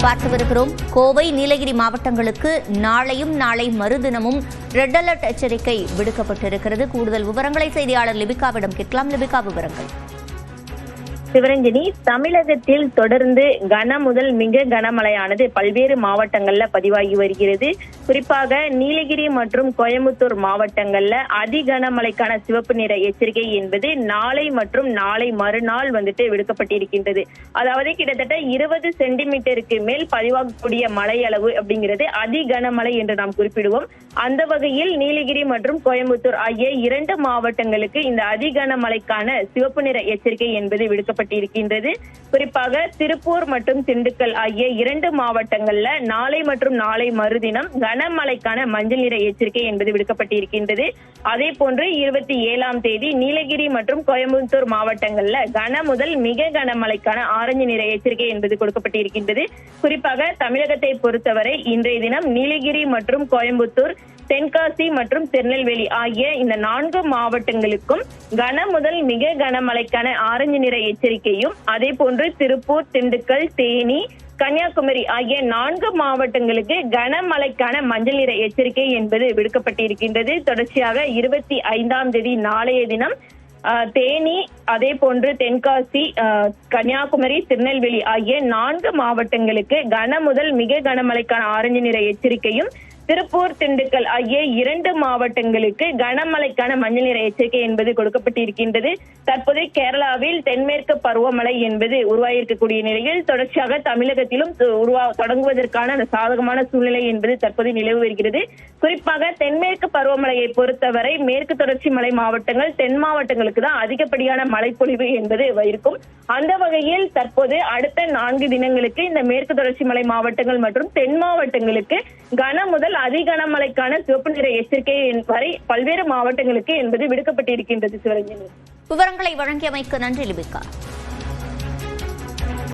பார்த்து வருகிறோம் கோவை நீலகிரி மாவட்டங்களுக்கு நாளையும் நாளை மறுதினமும் ரெட் அலர்ட் எச்சரிக்கை விடுக்கப்பட்டிருக்கிறது. கூடுதல் விவரங்களை செய்தியாளர் லிபிகாவிடம் கேட்கலாம். லிபிகா விவரங்கள். சிவரஞ்சனி தமிழகத்தில் தொடர்ந்து கன முதல் மிக கனமழையானது பல்வேறு மாவட்டங்கள்ல பதிவாகி வருகிறது. குறிப்பாக நீலகிரி மற்றும் கோயம்புத்தூர் மாவட்டங்கள்ல அதி கனமழைக்கான சிவப்பு நிற எச்சரிக்கை என்பது நாளை மற்றும் நாளை மறுநாள் வந்துட்டு விடுக்கப்பட்டிருக்கின்றது. அதாவது கிட்டத்தட்ட இருபது சென்டிமீட்டருக்கு மேல் பதிவாகக்கூடிய மழை அளவு அப்படிங்கிறது அதி கனமழை என்று நாம் குறிப்பிடுவோம். அந்த வகையில் நீலகிரி மற்றும் கோயம்புத்தூர் ஆகிய இரண்டு மாவட்டங்களுக்கு இந்த அதி கனமழைக்கான சிவப்பு நிற எச்சரிக்கை என்பது விடுக்கப்பட்டிருக்கின்றது குறிப்பாக திருப்பூர் மற்றும் திண்டுக்கல் ஆகிய இரண்டு மாவட்டங்கள்ல நாளை மற்றும் நாளை மறுதினம் கனமழைக்கான மஞ்சள் நிற எச்சரிக்கை என்பது விடுக்கப்பட்டிருக்கின்றது. அதே போன்று இருபத்தி ஏழாம் தேதி நீலகிரி மற்றும் கோயம்புத்தூர் மாவட்டங்கள்ல கன முதல் மிக கனமழைக்கான ஆரஞ்சு நிற எச்சரிக்கை என்பது கொடுக்கப்பட்டிருக்கின்றது. குறிப்பாக தமிழகத்தை பொறுத்தவரை இன்றைய தினம் நீலகிரி மற்றும் கோயம்புத்தூர் தென்காசி மற்றும் திருநெல்வேலி ஆகிய இந்த நான்கு மாவட்டங்களுக்கும் கன முதல் மிக கனமழைக்கான ஆரஞ்சு நிற எச்சரிக்கையும் அதே போன்று திருப்பூர் திண்டுக்கல் தேனி கன்னியாகுமரி ஆகிய நான்கு மாவட்டங்களுக்கு கனமழைக்கான மஞ்சள் நிற எச்சரிக்கை என்பது விடுக்கப்பட்டிருக்கின்றது. தொடர்ச்சியாக இருபத்தி ஐந்தாம் தேதி நாளைய தினம் ஆஹ், தேனி அதே போன்று தென்காசி கன்னியாகுமரி திருநெல்வேலி ஆகிய நான்கு மாவட்டங்களுக்கு கன முதல் மிக கனமழைக்கான ஆரஞ்சு நிற எச்சரிக்கையும் திருப்பூர் திண்டுக்கல் ஆகிய இரண்டு மாவட்டங்களுக்கு கனமழைக்கான மஞ்சள் நிற எச்சரிக்கை என்பது கொடுக்கப்பட்டிருக்கின்றது. தற்போது கேரளாவில் தென்மேற்கு பருவமழை என்பது உருவாகியிருக்கக்கூடிய நிலையில் தொடர்ச்சியாக தமிழகத்திலும் உருவா தொடங்குவதற்கான அந்த சாதகமான சூழ்நிலை என்பது தற்போது நிலவு வருகிறது. குறிப்பாக தென்மேற்கு பருவமழையை பொறுத்தவரை மேற்கு தொடர்ச்சி மலை மாவட்டங்கள் தென் மாவட்டங்களுக்கு தான் அதிகப்படியான மழைப்பொழிவு என்பது இருக்கும். அந்த வகையில் தற்போது அடுத்த நான்கு தினங்களுக்கு இந்த மேற்கு தொடர்ச்சி மலை மாவட்டங்கள் மற்றும் தென் மாவட்டங்களுக்கு கன முதல் அதிகனமழைக்கான சிவப்பு நிற எச்சரிக்கை வரை பல்வேறு மாவட்டங்களுக்கு என்பது விடுக்கப்பட்டிருக்கின்றது சிவரஞ்சனி. விவரங்களை வழங்கியமைக்கு நன்றி லிபிகா.